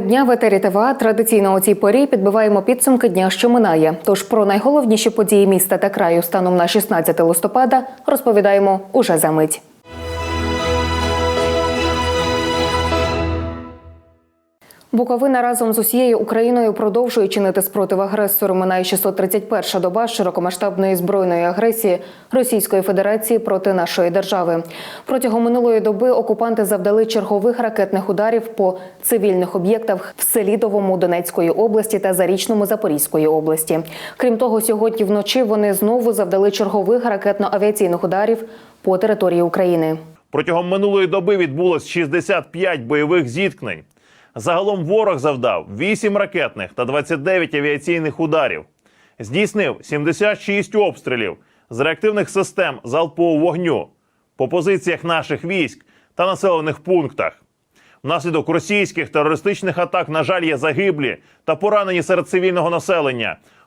Дня в етері ТВА традиційно у цій порі підбиваємо підсумки дня, що минає. Тож про найголовніші події міста та краю станом на 16 листопада розповідаємо уже за мить. Буковина разом з усією Україною продовжує чинити спротив агресору. Минає 631 доба широкомасштабної збройної агресії Російської Федерації проти нашої держави. Протягом минулої доби окупанти завдали чергових ракетних ударів по цивільних об'єктах в Селідовому Донецької області та Зарічному Запорізької області. Крім того, сьогодні вночі вони знову завдали чергових ракетно-авіаційних ударів по території України. Протягом минулої доби відбулось 65 бойових зіткнень. Загалом ворог завдав 8 ракетних та 29 авіаційних ударів. Здійснив 76 обстрілів з реактивних систем залпового вогню по позиціях наших військ та населених пунктах. Внаслідок російських терористичних атак, на жаль, є загиблі та поранені серед цивільного населення.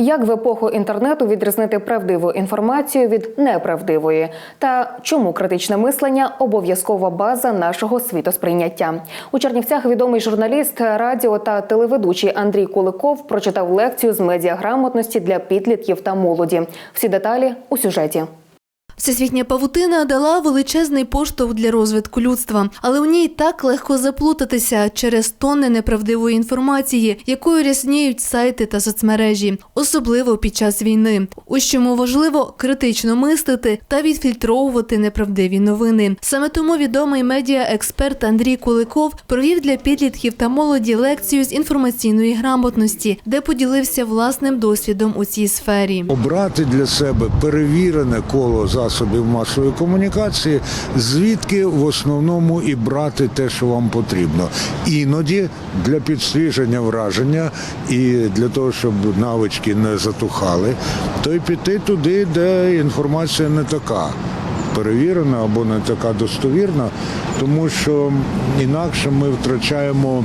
Як в епоху інтернету відрізнити правдиву інформацію від неправдивої? Та чому критичне мислення обов'язкова база нашого світосприйняття? У Чернівцях відомий журналіст, радіо та телеведучий Андрій Куликов прочитав лекцію з медіаграмотності для підлітків та молоді. Всі деталі у сюжеті. Всесвітня павутина дала величезний поштовх для розвитку людства, але у ній так легко заплутатися через тонни неправдивої інформації, якою рясніють сайти та соцмережі, особливо під час війни. Ось чому важливо критично мислити та відфільтровувати неправдиві новини. Саме тому відомий медіаексперт Андрій Куликов провів для підлітків та молоді лекцію з інформаційної грамотності, де поділився власним досвідом у цій сфері. обрати для себе перевірене коло засобів масової комунікації, звідки в основному і брати те, що вам потрібно. Іноді для підсвіження враження і для того, щоб навички не затухали, то й піти туди, де інформація не така. Перевірена або не така достовірна, тому що інакше ми втрачаємо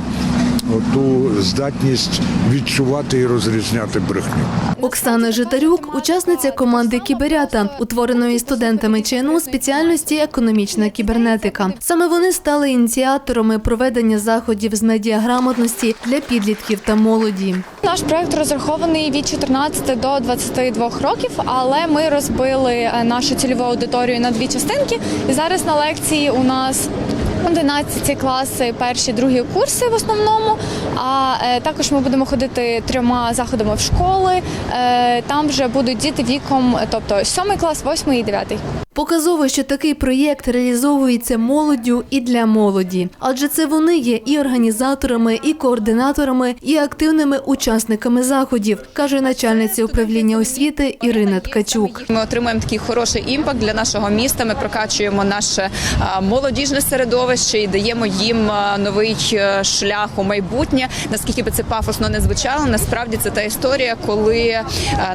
ту здатність відчувати і розрізняти брехню. Оксана Житарюк, учасниця команди Кіберята, утвореної студентами ЧНУ спеціальності економічна кібернетика. Саме вони стали ініціаторами проведення заходів з медіаграмотності для підлітків та молоді. Наш проект розрахований від 14 до 22 років, але ми розбили е, нашу цільову аудиторію на дві частинки. І зараз на лекції у нас 11 класи, перші, другі курси в основному. А е, також ми будемо ходити трьома заходами в школи. Е, там вже будуть діти віком, тобто 7 клас, 8 і 9. Показово, що такий проєкт реалізовується молоддю і для молоді, адже це вони є і організаторами, і координаторами, і активними учасниками заходів, каже начальниця управління освіти Ірина Ткачук. Ми отримуємо такий хороший імпакт для нашого міста. Ми прокачуємо наше молодіжне середовище і даємо їм новий е, шлях у майбутнє. Наскільки би це пафосно не звучало, насправді це та історія, коли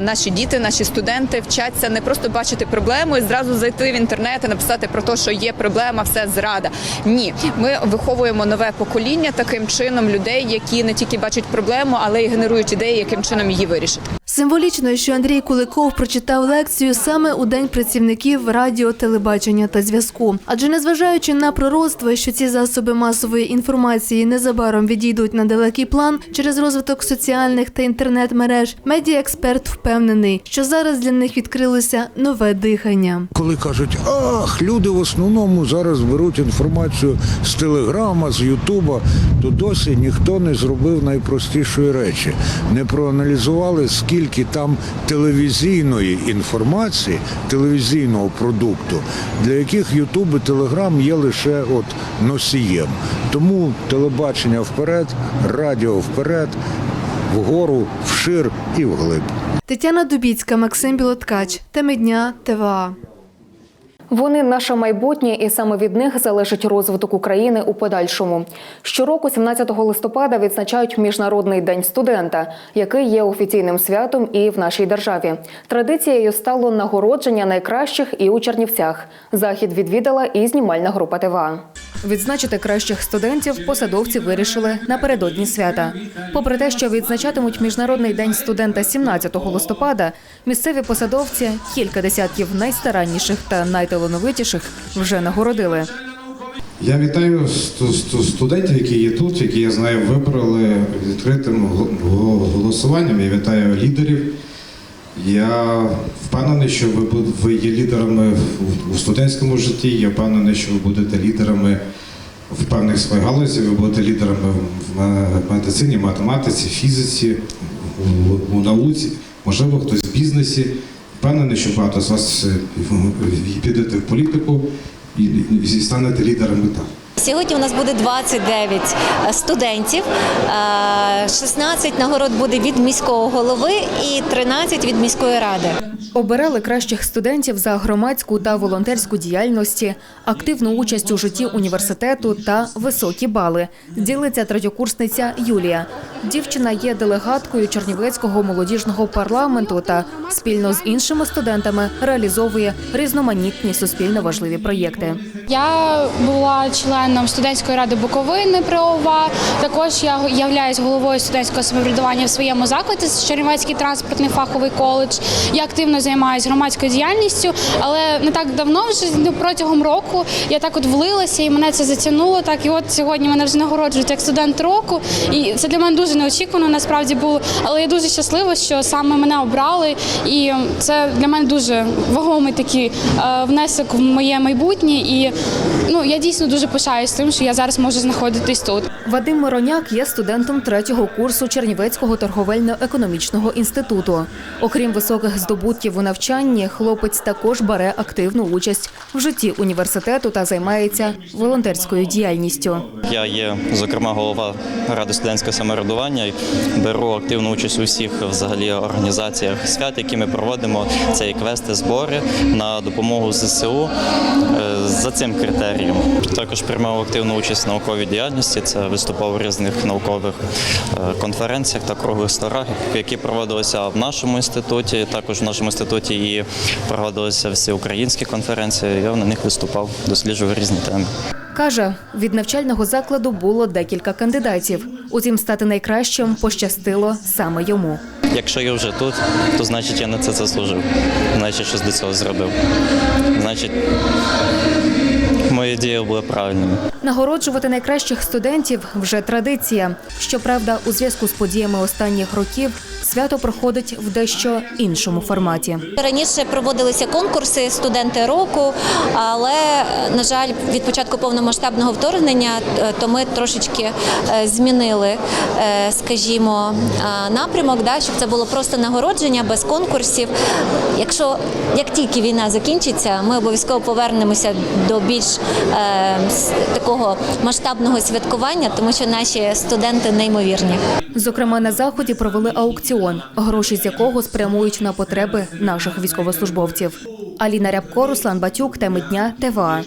наші діти, наші студенти вчаться не просто бачити проблему і зразу зайти в інтернет і написати про те, що є проблема, все зрада. Ні, ми виховуємо нове покоління таким чином людей, які не тільки бачать проблему, але й генерують ідеї, яким чином її вирішити. Символічно, що Андрій Куликов прочитав лекцію саме у день працівників радіо, телебачення та зв'язку. Адже незважаючи на пророцтво, що ці засоби масової інформації незабаром відійдуть на далекий план через розвиток соціальних та інтернет-мереж, медіаексперт впевнений, що зараз для них відкрилося нове дихання. Коли кажуть, ах, люди в основному зараз беруть інформацію з телеграма, з Ютуба, то досі ніхто не зробив найпростішої речі. Не проаналізували, скільки там телевізійної інформації, телевізійного продукту, для яких Ютуб і Телеграм є лише от носієм. Тому телебачення вперед, радіо вперед, вгору, вшир і вглиб. Тетяна Дубіцька, Максим Білоткач. Теми дня ТВА. Вони наше майбутнє, і саме від них залежить розвиток України у подальшому. Щороку, 17 листопада, відзначають Міжнародний день студента, який є офіційним святом і в нашій державі. Традицією стало нагородження найкращих і у Чернівцях. Захід відвідала і знімальна група ТВА. Відзначити кращих студентів посадовці вирішили напередодні свята. Попри те, що відзначатимуть Міжнародний день студента 17 листопада, місцеві посадовці кілька десятків найстаранніших та найталановитіших вже нагородили. Я вітаю сту- сту- студентів, які є тут, які я знаю, вибрали відкритим го- го- голосуванням. Я вітаю лідерів. Я впевнений, що ви, є лідерами у студентському житті. Я впевнений, що ви будете лідерами в певних своїх галузі, ви будете лідерами в медицині, математиці, фізиці, у науці, можливо, хтось в бізнесі. Впевнений, що багато з вас е, підете в політику і, станете лідерами там. Сьогодні у нас буде 29 студентів, е, 16 нагород буде від міського голови і 13 від міської ради. Обирали кращих студентів за громадську та волонтерську діяльності, активну участь у житті університету та високі бали. Ділиться третьокурсниця Юлія. Дівчина є делегаткою Чернівецького молодіжного парламенту та спільно з іншими студентами реалізовує різноманітні суспільно важливі проєкти. Я була членом студентської ради Буковини при ОВА. Також я являюсь головою студентського самоврядування в своєму закладі Чернівецький транспортний фаховий коледж. Я активно займаюся громадською діяльністю, але не так давно, вже ну, протягом року, я так от влилася і мене це затягнуло. Так і от сьогодні мене вже нагороджують як студент року. І це для мене дуже неочікувано насправді було. Але я дуже щаслива, що саме мене обрали, і це для мене дуже вагомий такий е, внесок в моє майбутнє. І ну я дійсно дуже пишаюсь тим, що я зараз можу знаходитись тут. Вадим Мироняк є студентом третього курсу Чернівецького торговельно-економічного інституту. Окрім високих здобутків у навчанні, хлопець також бере активну участь в житті університету та займається волонтерською діяльністю. Я є, зокрема, голова ради студентського самоврядування. і Беру активну участь у всіх взагалі організаціях свят, які ми проводимо. Це і квести, збори на допомогу ЗСУ е, за цим критерієм. Також приймав активну участь в науковій діяльності. Це виступав у різних наукових е, конференціях та круглих столах, які проводилися в нашому інституті. Також в нашому інституті і проводилися всеукраїнські конференції. Я на них виступав, досліджував різні теми. Каже, від навчального закладу було декілька кандидатів. Утім, стати найкращим пощастило саме йому. Якщо я вже тут, то значить я на це заслужив. Значить, щось до цього зробив. Значить, мої дії були правильними. Нагороджувати найкращих студентів вже традиція. Щоправда, у зв'язку з подіями останніх років свято проходить в дещо іншому форматі. Раніше проводилися конкурси студенти року, але на жаль, від початку повномасштабного вторгнення е, то ми трошечки е, змінили, е, скажімо, напрямок, да, щоб це було просто нагородження без конкурсів. Якщо як тільки війна закінчиться, ми обов'язково повернемося до більш такого масштабного святкування, тому що наші студенти неймовірні. Зокрема, на заході провели аукціон, гроші з якого спрямують на потреби наших військовослужбовців. Аліна Рябко, Руслан Батюк, теми дня ТВА.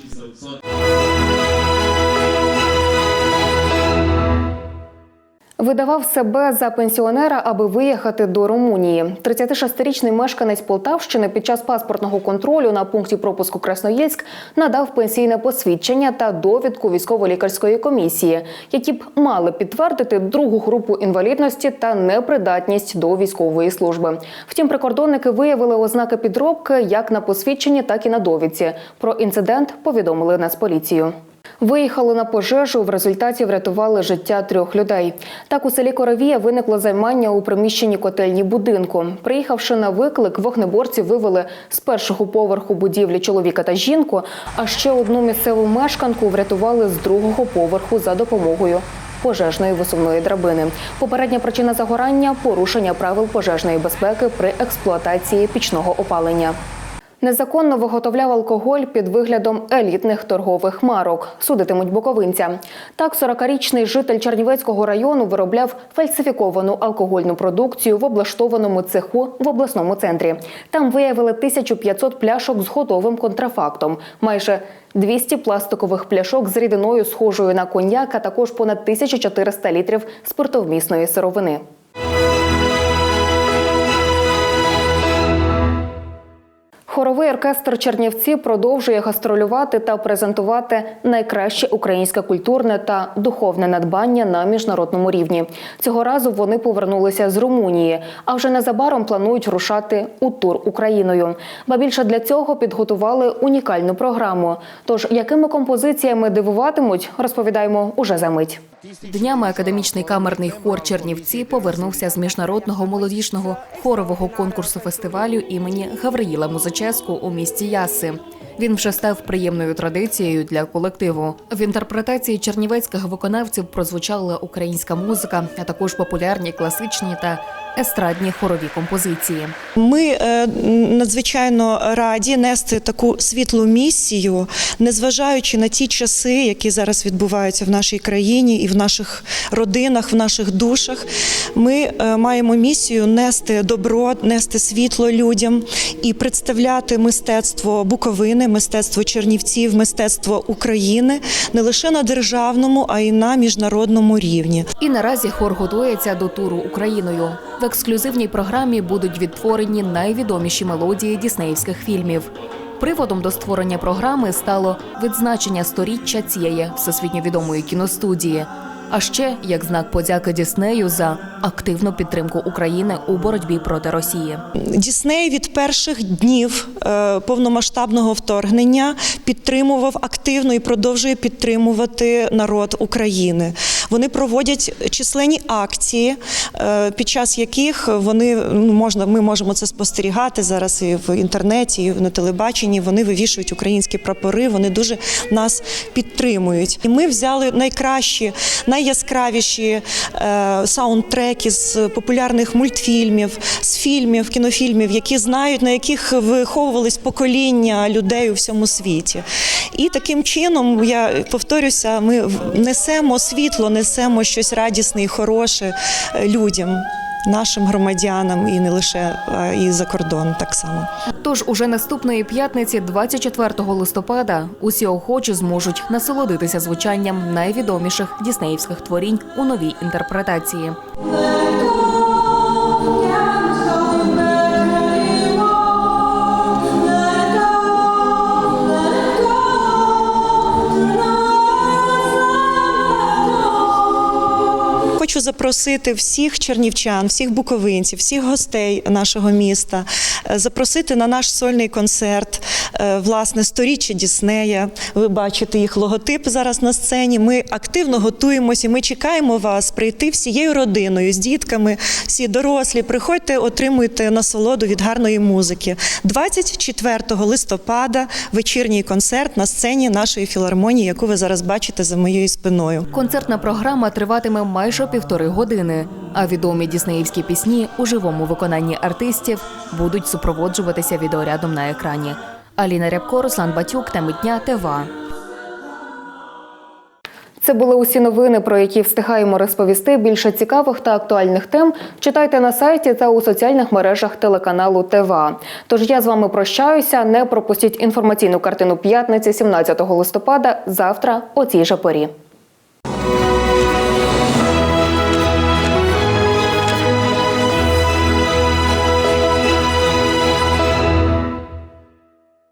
Видавав себе за пенсіонера, аби виїхати до Румунії. 36-річний мешканець Полтавщини під час паспортного контролю на пункті пропуску Красноєльськ надав пенсійне посвідчення та довідку військово-лікарської комісії, які б мали підтвердити другу групу інвалідності та непридатність до військової служби. Втім, прикордонники виявили ознаки підробки як на посвідченні, так і на довідці. Про інцидент повідомили Нацполіцію. Виїхали на пожежу. В результаті врятували життя трьох людей. Так у селі Коровія виникло займання у приміщенні котельні будинку. Приїхавши на виклик, вогнеборці вивели з першого поверху будівлі чоловіка та жінку. А ще одну місцеву мешканку врятували з другого поверху за допомогою. Пожежної висувної драбини. Попередня причина загорання порушення правил пожежної безпеки при експлуатації пічного опалення. Незаконно виготовляв алкоголь під виглядом елітних торгових марок. Судитимуть буковинця. Так, 40-річний житель Чернівецького району виробляв фальсифіковану алкогольну продукцію в облаштованому цеху в обласному центрі. Там виявили 1500 пляшок з готовим контрафактом, майже 200 пластикових пляшок з рідиною, схожою на коньяк, а також понад 1400 літрів спиртовмісної сировини. Хоровий оркестр Чернівці продовжує гастролювати та презентувати найкраще українське культурне та духовне надбання на міжнародному рівні. Цього разу вони повернулися з Румунії, а вже незабаром планують рушати у тур Україною. Ба більше для цього підготували унікальну програму. Тож якими композиціями дивуватимуть, розповідаємо уже за мить. Днями академічний камерний хор Чернівці повернувся з міжнародного молодіжного хорового конкурсу фестивалю імені Гавриїла Музическу у місті Яси. Він вже став приємною традицією для колективу. В інтерпретації чернівецьких виконавців прозвучала українська музика, а також популярні класичні та естрадні хорові композиції. Ми е, надзвичайно раді нести таку світлу місію, незважаючи на ті часи, які зараз відбуваються в нашій країні і в наших родинах, в наших душах. Ми е, маємо місію нести добро, нести світло людям і представляти мистецтво Буковини, мистецтво Чернівців, мистецтво України не лише на державному, а й на міжнародному рівні. І наразі хор готується до туру Україною. В ексклюзивній програмі будуть відтворені найвідоміші мелодії діснеївських фільмів. Приводом до створення програми стало відзначення сторіччя цієї всесвітньо відомої кіностудії. А ще як знак подяки Діснею за активну підтримку України у боротьбі проти Росії. Дісней від перших днів е, повномасштабного вторгнення підтримував активно і продовжує підтримувати народ України. Вони проводять численні акції, е, під час яких вони ну, можна, ми можемо це спостерігати зараз і в інтернеті, і на телебаченні. Вони вивішують українські прапори. Вони дуже нас підтримують. І ми взяли найкращі, найяскравіші е, саундтреки з популярних мультфільмів, з фільмів, кінофільмів, які знають, на яких виховувались покоління людей у всьому світі. І таким чином, я повторюся, ми несемо світло, несемо щось радісне і хороше е, людям. Нашим громадянам і не лише а і за кордон так само. Тож уже наступної п'ятниці, 24 листопада, усі охочі зможуть насолодитися звучанням найвідоміших діснеївських творінь у новій інтерпретації. Запросити всіх чернівчан, всіх буковинців, всіх гостей нашого міста, е, запросити на наш сольний концерт. Е, Власне, сторіччя Діснея. Ви бачите їх логотип зараз на сцені. Ми активно готуємося. Ми чекаємо вас прийти всією родиною з дітками, всі дорослі. Приходьте, отримуйте насолоду від гарної музики. 24 листопада вечірній концерт на сцені нашої філармонії, яку ви зараз бачите за моєю спиною. Концертна програма триватиме майже півтори години, а відомі діснеївські пісні у живому виконанні артистів будуть супроводжуватися відеорядом на екрані. Аліна Рябко, Руслан Батюк, теми дня ТВА. Це були усі новини, про які встигаємо розповісти. Більше цікавих та актуальних тем читайте на сайті та у соціальних мережах телеканалу ТВА. Тож я з вами прощаюся. Не пропустіть інформаційну картину п'ятниці, 17 листопада, завтра о цій же порі.